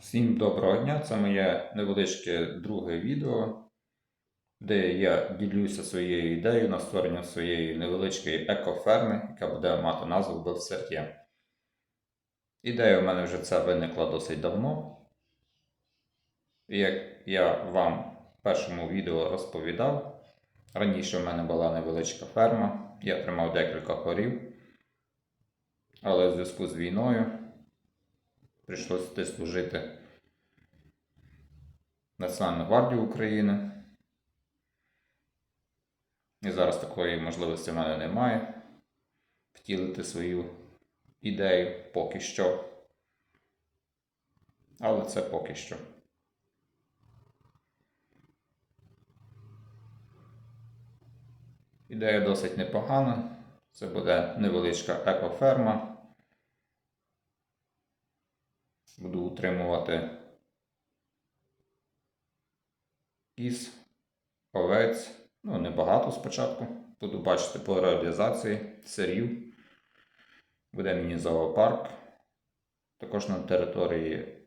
Всім доброго дня! Це моє невеличке друге відео, де я ділюся своєю ідеєю на створення своєї невеличкої екоферми, яка буде мати назву Белсер'є. Ідея у мене вже ця виникла досить давно. Як я вам в першому відео розповідав, раніше в мене була невеличка ферма, я тримав декілька корів, але в зв'язку з війною прийшлося служити Національну гвардію України. І зараз такої можливості в мене немає втілити свою ідею поки що. Але це поки що. Ідея досить непогана. Це буде невеличка екоферма. Буду утримувати кіз, овець, ну небагато спочатку. Буду бачити по реалізації сирів. Буде мені зоопарк. Також на території,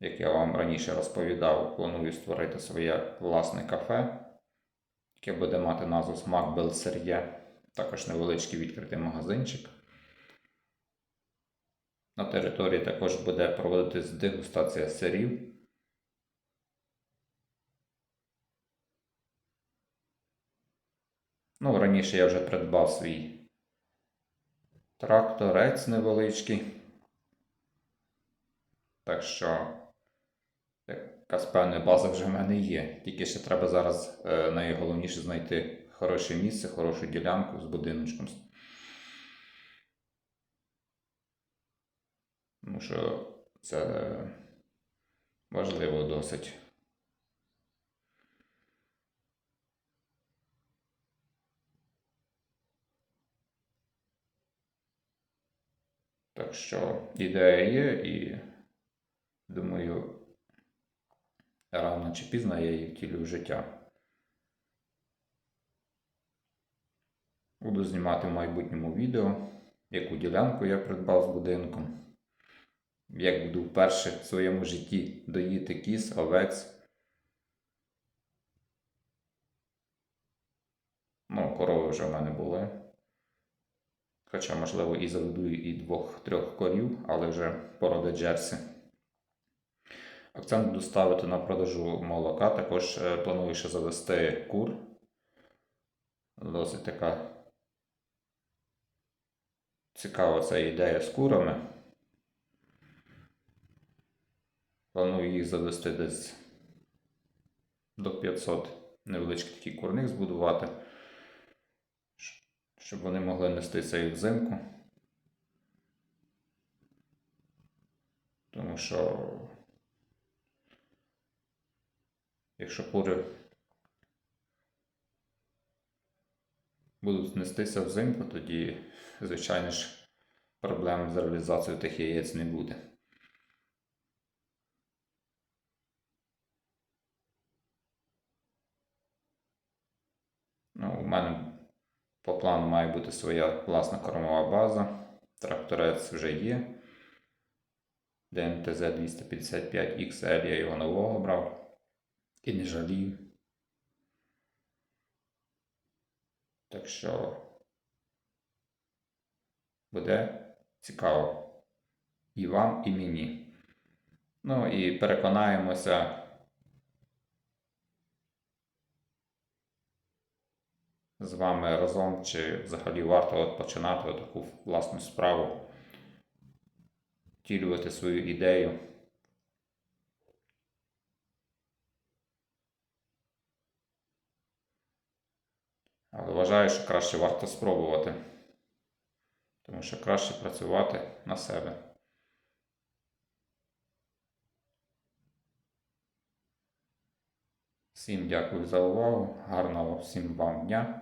як я вам раніше розповідав, планую створити своє власне кафе, яке буде мати назву Смак Белсер'є. Також невеличкий відкритий магазинчик. На території також буде проводитись дегустація сирів. Ну, раніше я вже придбав свій тракторець невеличкий. Так що якась певна база вже в мене є. Тільки ще треба зараз е, найголовніше знайти хороше місце, хорошу ділянку з будиночком. Тому що це важливо досить. Так що ідея є і думаю, рано чи пізно я її втілю в життя. Буду знімати в майбутньому відео, яку ділянку я придбав з будинком як буду вперше в своєму житті доїти кіс, овець. Ну, корови вже в мене були. Хоча, можливо, і заведу і двох-трьох корів, але вже породи Джерсі. Акцент буду ставити на продажу молока. Також е, планую ще завести кур. Досить така цікава ця ідея з курами. Планую їх завести десь до 500 невеличких таких курних збудувати, щоб вони могли нестися і взимку. Тому що, якщо кури будуть нестися взимку, тоді, звичайно ж, проблем з реалізацією тих яєць не буде. Ну, У мене по плану має бути своя власна кормова база. Тракторець вже є. ДМТЗ 255 XL я його нового брав і не жалію. Так що буде цікаво і вам, і мені. Ну і переконаємося. З вами разом, чи взагалі варто от починати таку власну справу, втілювати свою ідею. Але вважаю, що краще варто спробувати, тому що краще працювати на себе. Всім дякую за увагу, гарного всім вам дня.